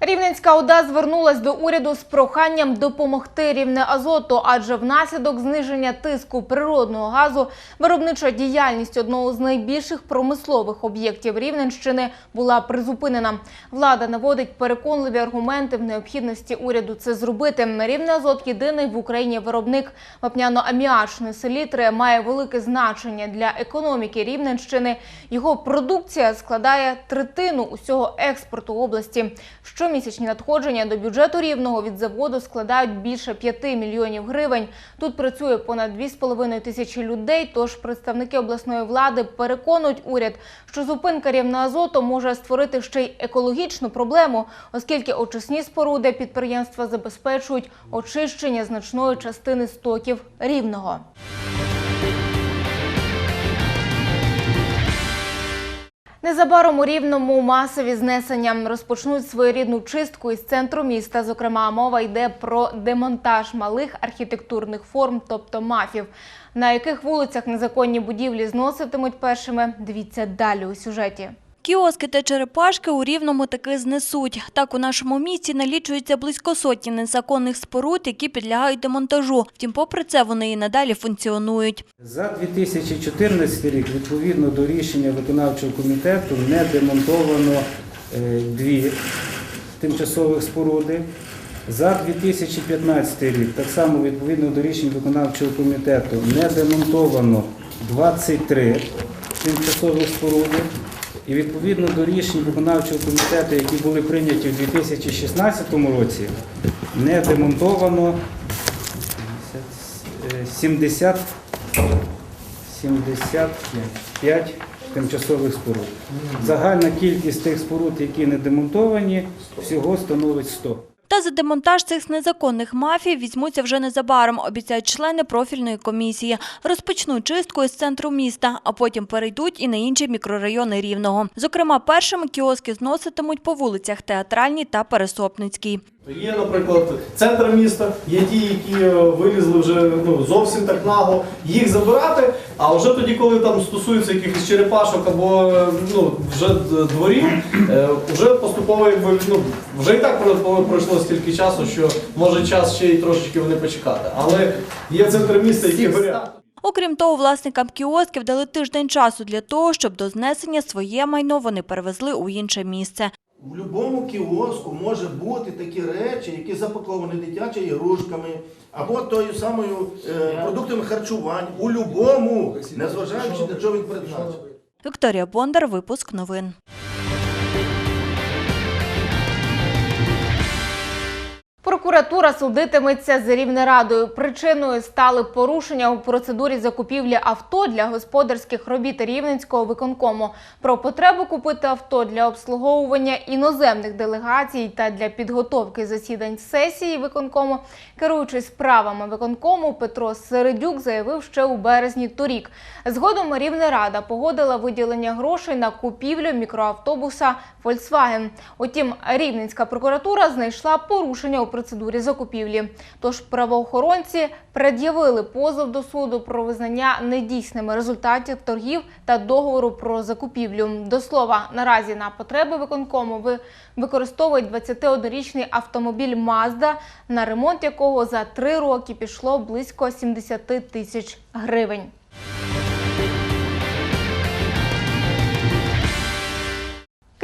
Рівненська ОДА звернулась до уряду з проханням допомогти рівне азоту, адже внаслідок зниження тиску природного газу виробнича діяльність одного з найбільших промислових об'єктів Рівненщини була призупинена. Влада наводить переконливі аргументи в необхідності уряду це зробити. Рівне азот єдиний в Україні виробник вапняно-аміачної селітри має велике значення для економіки Рівненщини. Його продукція складає третину усього експорту області. Щомісячні надходження до бюджету рівного від заводу складають більше 5 мільйонів гривень. Тут працює понад 2,5 тисячі людей. Тож представники обласної влади переконують уряд, що зупинка рівна азоту може створити ще й екологічну проблему, оскільки очисні споруди підприємства забезпечують очищення значної частини стоків рівного. Незабаром у рівному масові знесення розпочнуть своєрідну чистку із центру міста. Зокрема, мова йде про демонтаж малих архітектурних форм, тобто мафів. На яких вулицях незаконні будівлі зноситимуть першими. Дивіться далі у сюжеті. Кіоски та черепашки у Рівному таки знесуть. Так у нашому місті налічується близько сотні незаконних споруд, які підлягають демонтажу. Втім, попри це, вони і надалі функціонують. За 2014 рік, відповідно до рішення виконавчого комітету, не демонтовано е, дві тимчасових споруди. За 2015 рік, так само відповідно до рішень виконавчого комітету, не демонтовано 23 тимчасових споруди. І відповідно до рішень виконавчого комітету, які були прийняті у 2016 році, не демонтовано е, 70 75 тимчасових споруд. Загальна кількість тих споруд, які не демонтовані, всього становить 100. Та за демонтаж цих незаконних мафій візьмуться вже незабаром, обіцяють члени профільної комісії. Розпочнуть чистку із центру міста, а потім перейдуть і на інші мікрорайони Рівного. Зокрема, першими кіоски зноситимуть по вулицях Театральній та Пересопницькій. Є, наприклад, центр міста, є ті, які е, вилізли вже ну, зовсім так нагло, їх забирати, а вже тоді, коли там стосується якихось черепашок або е, ну, вже дворів, е, вже поступово якби, ну, вже і так пройшло стільки часу, що може час ще й трошечки вони почекати. Але є центр міста, які горять. Окрім того, власникам кіосків дали тиждень часу для того, щоб до знесення своє майно вони перевезли у інше місце. В будь-якому кіоску може бути такі речі, які запаковані дитячими ігрушками або тою самою е, продуктами харчування. У будь-якому, незважаючи на чого він призначений. Вікторія Бондар, випуск новин. Прокуратура судитиметься з Рівнерадою. Причиною стали порушення у процедурі закупівлі авто для господарських робіт Рівненського виконкому. Про потребу купити авто для обслуговування іноземних делегацій та для підготовки засідань сесії виконкому, керуючись справами виконкому, Петро Середюк заявив ще у березні торік. Згодом Рівнерада погодила виділення грошей на купівлю мікроавтобуса Volkswagen. Утім, Рівненська прокуратура знайшла порушення у процедурі закупівлі. Тож правоохоронці пред'явили позов до суду про визнання недійсними результатів торгів та договору про закупівлю. До слова, наразі на потреби виконкому ви використовують 21-річний автомобіль Mazda, на ремонт якого за три роки пішло близько 70 тисяч гривень.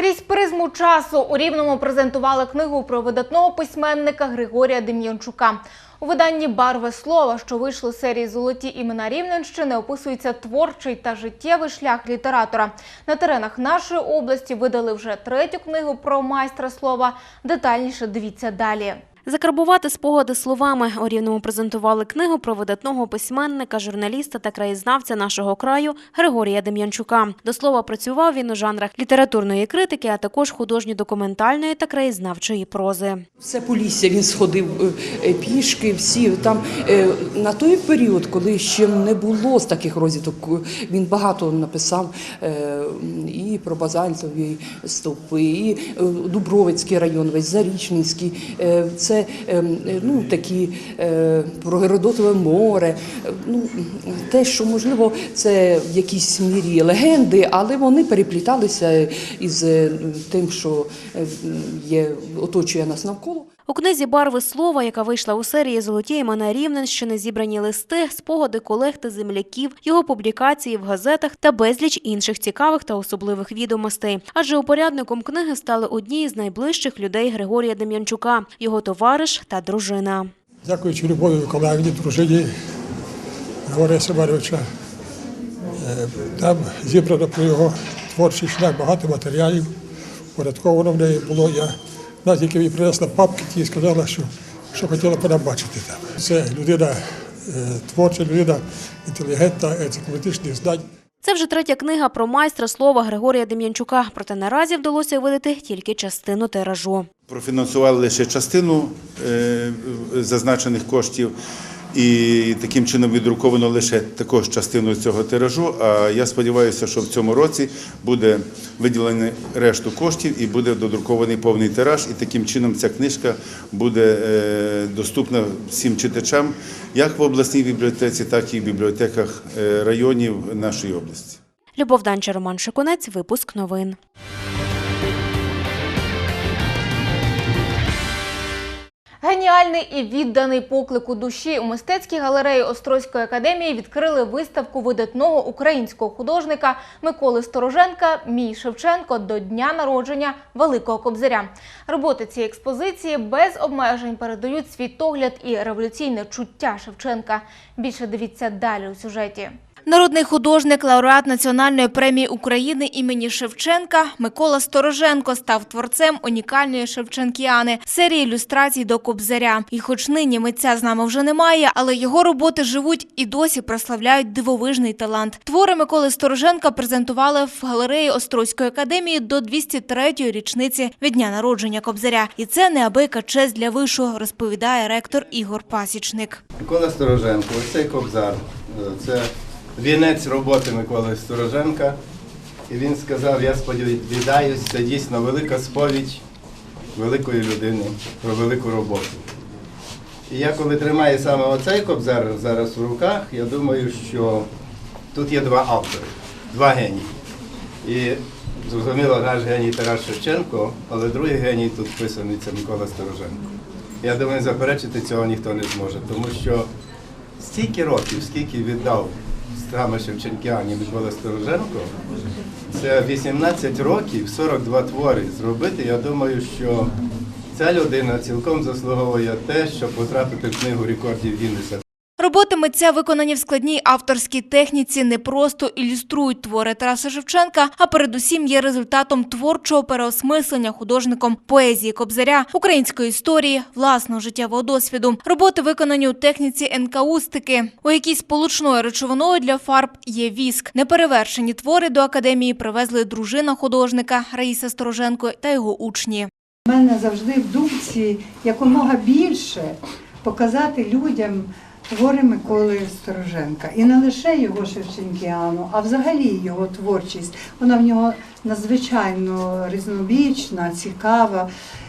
Крізь призму часу у Рівному презентували книгу про видатного письменника Григорія Дем'янчука. У виданні Барви слова, що вийшло з серії Золоті імена Рівненщини, описується творчий та життєвий шлях літератора. На теренах нашої області видали вже третю книгу про майстра слова. Детальніше дивіться далі. Закарбувати спогади словами у Рівному презентували книгу про видатного письменника, журналіста та краєзнавця нашого краю Григорія Дем'янчука. До слова, працював він у жанрах літературної критики, а також художньо-документальної та краєзнавчої прози. Все Полісся він сходив е, е, пішки, всі там е, на той період, коли ще не було з таких розвиток, він багато написав і про базальтові стовпи, і Дубровицький район, весь Зарічненський. Е, Це це ем, ну, такі е, про Геродотове море, ну, те, що можливо це в якійсь мірі легенди, але вони перепліталися із е, тим, що е, є, оточує нас навколо. У книзі Барви слова, яка вийшла у серії Золоті імена Рівненщини, зібрані листи, спогади колег та земляків, його публікації в газетах та безліч інших цікавих та особливих відомостей. Адже упорядником книги стали одні з найближчих людей Григорія Дем'янчука, його товариш та дружина. Дякуючи Любові Миколаївні, дружині Григорія Семеновича, е, там зібрано про його творчий шлях багато матеріалів. Порядковано в неї було. Я навіть тільки їй принесла папки, ті і сказала, що, що хотіла б там. Це людина е, творча, людина інтелігентна, енциклопедичних знань. Це вже третя книга про майстра слова Григорія Дем'янчука, проте наразі вдалося видати тільки частину тиражу. Профінансували лише частину е, зазначених коштів, і таким чином відруковано лише також частину цього тиражу. А я сподіваюся, що в цьому році буде виділено решту коштів і буде додрукований повний тираж. І таким чином ця книжка буде е, доступна всім читачам, як в обласній бібліотеці, так і в бібліотеках е, районів нашої області. Любов Данча, Роман Шикунець, випуск новин. Геніальний і відданий поклику душі у мистецькій галереї Острозької академії відкрили виставку видатного українського художника Миколи Стороженка Мій Шевченко до дня народження Великого Кобзаря. Роботи цієї експозиції без обмежень передають світогляд і революційне чуття Шевченка. Більше дивіться далі у сюжеті. Народний художник, лауреат Національної премії України імені Шевченка Микола Стороженко став творцем унікальної Шевченкіани серії ілюстрацій до Кобзаря. І хоч нині митця з нами вже немає, але його роботи живуть і досі прославляють дивовижний талант. Твори Миколи Стороженка презентували в галереї Острозької академії до 203-ї річниці від дня народження Кобзаря. І це неабияка честь для вишу, розповідає ректор Ігор Пасічник. Микола Стороженко, ось цей кобзар. е, Це вінець роботи Миколи Стороженка. І він сказав, я сподіваюся, це дійсно велика сповідь великої людини про велику роботу. І я коли тримаю саме оцей кобзар зараз в руках, я думаю, що тут є два автори, два генії. І зрозуміло, наш геній Тарас Шевченко, але другий геній тут вписаний це Микола Стороженко. Я думаю, заперечити цього ніхто не зможе, тому що стільки років, скільки віддав саме Шевченкіані Микола Стороженко, це 18 років, 42 твори зробити. Я думаю, що ця людина цілком заслуговує те, щоб потрапити в книгу рекордів Гіннеса. Роботи митця, виконані в складній авторській техніці, не просто ілюструють твори Тараса Шевченка, а передусім є результатом творчого переосмислення художником поезії Кобзаря, української історії, власного життєвого досвіду. Роботи виконані у техніці енкаустики, у якій сполучною речовиною для фарб є віск. Неперевершені твори до академії привезли дружина художника Раїса Стороженко та його учні. У мене завжди в думці якомога більше показати людям твори Миколи Стороженка. І не лише його Шевченкіану, а взагалі його творчість. Вона в нього надзвичайно різнобічна, цікава.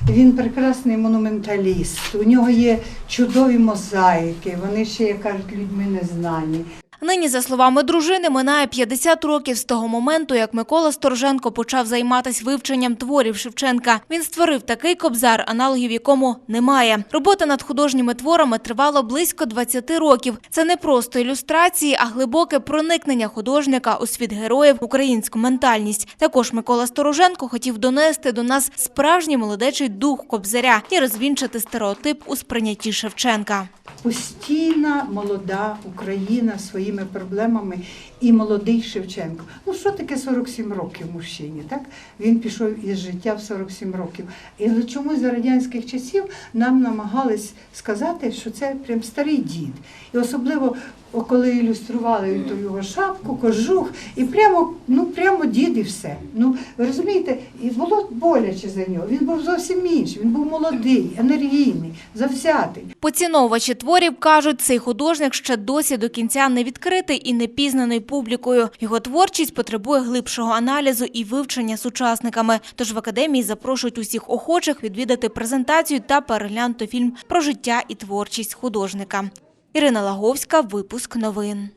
Він прекрасний монументаліст. У нього є чудові мозаїки. Вони ще, як кажуть, людьми незнані. Нині, за словами дружини, минає 50 років з того моменту, як Микола Стороженко почав займатися вивченням творів Шевченка. Він створив такий кобзар, аналогів якому немає. Робота над художніми творами тривала близько 20 років. Це не просто ілюстрації, а глибоке проникнення художника у світ героїв, українську ментальність. Також Микола Стороженко хотів донести до нас справжній молодечий дух кобзаря і розвінчати стереотип у сприйнятті Шевченка. постійна молода Україна своїми проблемами і молодий Шевченко. Ну що таке 47 років мужчині? Так він пішов із життя в 47 років. І але чомусь за радянських часів нам намагались сказати, що це прям старий дід. І особливо коли ілюстрували ту його шапку, кожух, і прямо, ну прямо дід і все. Ну ви розумієте, і було боляче за нього. Він був зовсім інший. Він був молодий, енергійний, завзятий. Поціновувачі творів кажуть, цей художник ще досі до кінця не відкритий і не пізнаний публікою. Його творчість потребує глибшого аналізу і вивчення сучасниками. Тож в академії запрошують усіх охочих відвідати презентацію та переглянути фільм про життя і творчість художника. Ірина Лаговська, випуск новин.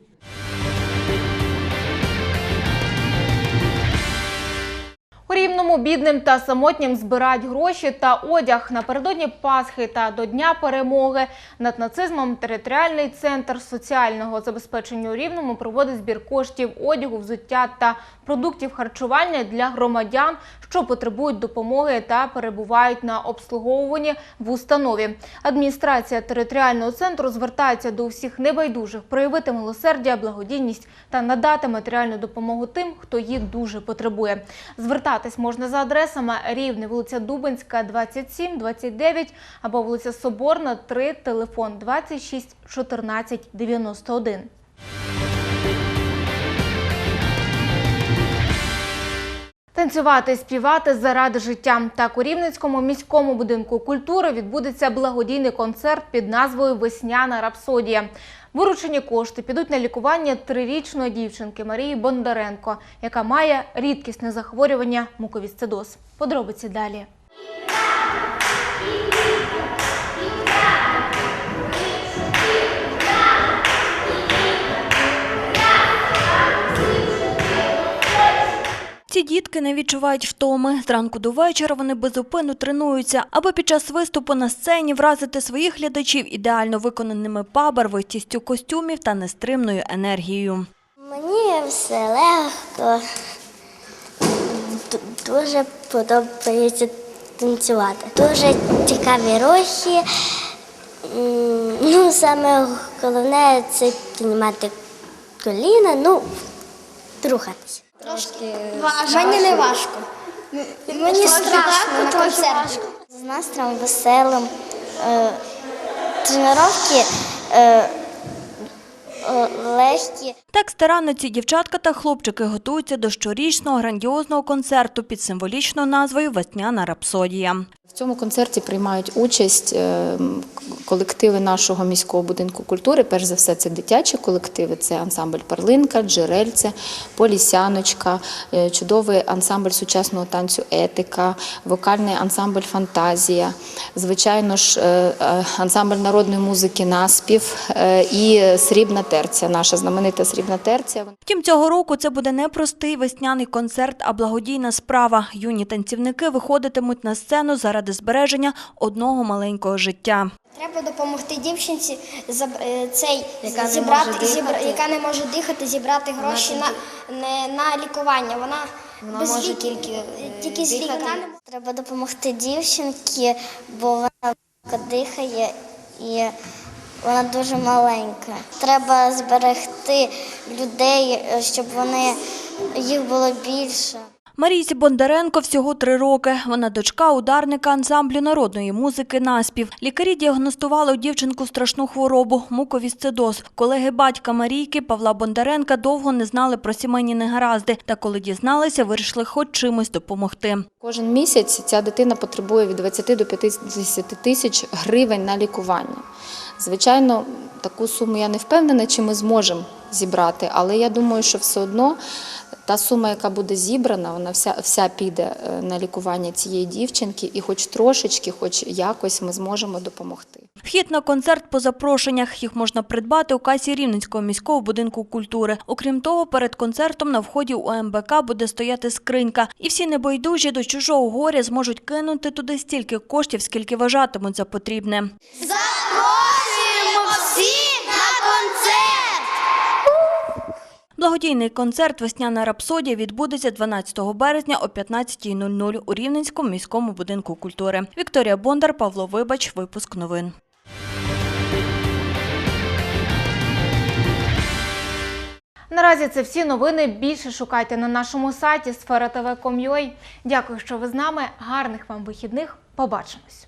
У Рівному бідним та самотнім збирають гроші та одяг напередодні Пасхи та до Дня перемоги. Над нацизмом територіальний центр соціального забезпечення у Рівному проводить збір коштів одягу, взуття та продуктів харчування для громадян, що потребують допомоги та перебувають на обслуговуванні в установі. Адміністрація територіального центру звертається до всіх небайдужих проявити милосердя, благодійність та надати матеріальну допомогу тим, хто її дуже потребує. Звертатись можна за адресами Рівне, вулиця Дубинська, 27, 29 або вулиця Соборна, 3, телефон 26 14 91. Танцювати, співати заради життя. Так у Рівненському міському будинку культури відбудеться благодійний концерт під назвою Весняна рапсодія. Виручені кошти підуть на лікування трирічної дівчинки Марії Бондаренко, яка має рідкісне захворювання муковісцидоз. Подробиці далі. Ці дітки не відчувають втоми. Зранку до вечора вони безупинно тренуються, аби під час виступу на сцені вразити своїх глядачів ідеально виконаними пабарвистістю костюмів та нестримною енергією. Мені все легко. Дуже подобається танцювати. Дуже цікаві рухи. Ну, саме головне це піднімати коліна, ну, рухатися. Трошки важко. Мені не важко. Мені страшно на концерті. З настроєм веселим. Е, Тренування е, е, легкі. Так старанно ці дівчатка та хлопчики готуються до щорічного грандіозного концерту під символічною назвою Весняна рапсодія. В цьому концерті приймають участь е, колективи нашого міського будинку культури. Перш за все, це дитячі колективи. Це ансамбль Перлинка, Джерельце, Полісяночка, е, чудовий ансамбль сучасного танцю Етика, вокальний ансамбль Фантазія, звичайно ж, е, ансамбль народної музики Наспів і Срібна терця, наша знаменита Срібна терця. Втім, цього року це буде не простий весняний концерт, а благодійна справа. Юні танцівники виходитимуть на сцену заради збереження одного маленького життя. Треба допомогти дівчинці е, цей Яка не зібрати, може зібра- дихати. яка не може дихати, зібрати гроші на, не, на лікування. Вона, Вона без може лік- тільки, е, тільки з дихати. Треба допомогти дівчинці, бо вона дихає і вона дуже маленька. Треба зберегти людей, е, щоб вони їх було більше. Марійці Бондаренко всього три роки. Вона дочка ударника ансамблю народної музики «Наспів». Лікарі діагностували у дівчинку страшну хворобу – муковісцидоз. Колеги батька Марійки Павла Бондаренка довго не знали про сімейні негаразди. Та коли дізналися, вирішили хоч чимось допомогти. Кожен місяць ця дитина потребує від 20 до 50 тисяч гривень на лікування. Звичайно, таку суму я не впевнена, чи ми зможемо зібрати, але я думаю, що все одно та сума, яка буде зібрана, вона вся, вся піде е, на лікування цієї дівчинки, і хоч трошечки, хоч якось ми зможемо допомогти. Вхід на концерт по запрошеннях. Їх можна придбати у касі Рівненського міського будинку культури. Окрім того, перед концертом на вході у МБК буде стояти скринька. І всі небайдужі до чужого горя зможуть кинути туди стільки коштів, скільки вважатимуть за потрібне. Запрошуємо всіх на концерт! Благодійний концерт «Весняна рапсодія» відбудеться 12 березня о 15.00 у Рівненському міському будинку культури. Вікторія Бондар, Павло Вибач, випуск новин. Наразі це всі новини. Більше шукайте на нашому сайті sfera.tv.com.ua. Дякую, що ви з нами. Гарних вам вихідних. Побачимось.